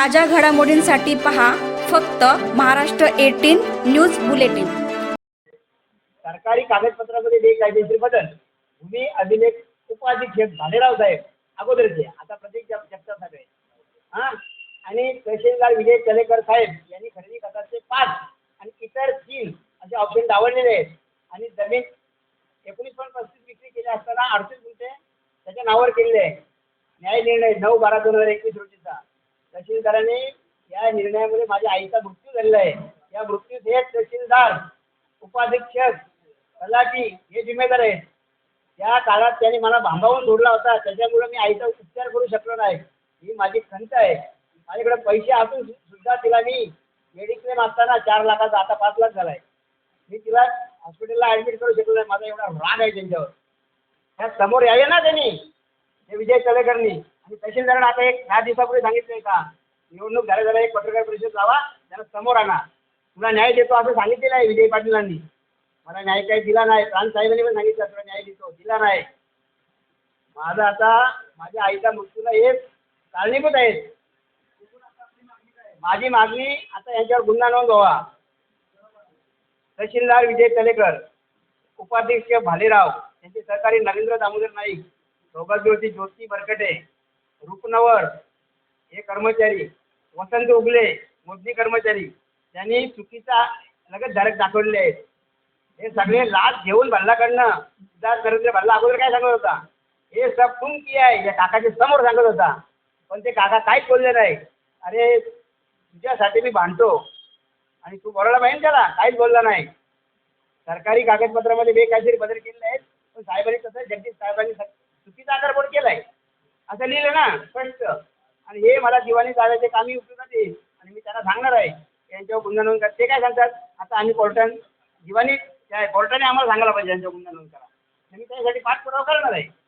ताज्या घडामोडींसाठी पहा फक्त महाराष्ट्र एटीन न्यूज बुलेटिन. सरकारी कागदपत्रामध्ये बेकायदेशीर बदल भूमी अभिलेख उपाधीक्षक भालेराव साहेब अगोदरचे. आता प्रतीक जप जगताप साहेब आहे आणि तहसीलदार विजय कलेकर साहेब यांनी खरेदी खताचे पाच आणि इतर तीन असे ऑप्शन डावललेले आहेत. आणि जमीन एकोणीस पॉईंट पस्तीस विक्री केली असताना अडतीस गुंठे त्याच्या नावावर केलेले आहे न्याय निर्णय नऊ बारा दोन हजार एकवीस रोजी तहसीलदाराने या निर्णयामध्ये माझ्या आईचा मृत्यू झालेला आहे. या मृत्यू हे तहसीलदार उपाधीक्षक तलाठी हे जिम्मेदार आहेत. त्या काळात त्यांनी मला भांबावून सोडला होता. त्याच्यामुळे मी आईचा उपचार करू शकलो नाही. ही माझी खंत आहे. माझ्याकडे पैसे असून सुद्धा तिला मी मेडिक्लेम असताना चार लाखाचा आता पाच लाख झाला आहे मी तिला हॉस्पिटलला ॲडमिट करू शकलो नाही. माझा एवढा राग आहे त्यांच्यावर. त्या समोर यावे ना त्यांनी. हे विजय चलेकरनी आणि तहसीलदारांना आता एक दहा दिवसापूर्वी सांगितलंय का? निवडणूक झाल्या झाल्या एक पत्रकार परिषद लावा त्यांना समोर आणा. तुला न्याय देतो असं सांगितलेलं आहे विजय पाटीलांनी. मला न्याय काही दिला नाही. प्राण पण सांगितलं तुला न्याय देतो. दिला नाही. माझा आता माझ्या आईचा मृत्यूला हे कारणीभूत आहेत माझी मागणी आता यांच्यावर गुन्हा नोंद व्हावा तहसीलदार विजय तलेकर उपाध्यक्ष भालेराव यांचे सहकारी नरेंद्र दामोदर नाईक सौभाग्यवती ज्योती बरकटे रुपनवर हे कर्मचारी वसंत उगले मोजणी कर्मचारी त्यांनी चुकीचा लगेच धारक दाखवलेले आहेत. हे सगळे लाच घेऊन भल्लाकडनं सिद्धार्थ नरेंद्र भल्ला अगोदर काय सांगत होता? हे सब तुम किया आहे या काकाच्या समोर सांगत होता. पण ते काका काहीच बोलले नाही. अरे तुझ्यासाठी मी भांडतो. आणि तू बोलायला पाहिजे त्याला? काहीच बोलला नाही. सरकारी कागदपत्रामध्ये बेकायदेशीर बदल केलेले आहेत. पण साहेबांनी तसं जगदीश साहेबांनी असं लिहिलं ना स्पष्ट. आणि हे मला दिवाणी जाण्याचे कामी उपयोगात येईल आणि मी त्यांना सांगणार आहे यांच्यावर गुन्हा नोंद करा. ते काय सांगतात? आता आम्ही कोर्टान दिवाणी त्या कोर्टाने आम्हाला सांगायला पाहिजे यांच्यावर गुन्हा नोंद करा. आणि मी त्यासाठी पाठपुरावा करणार आहे.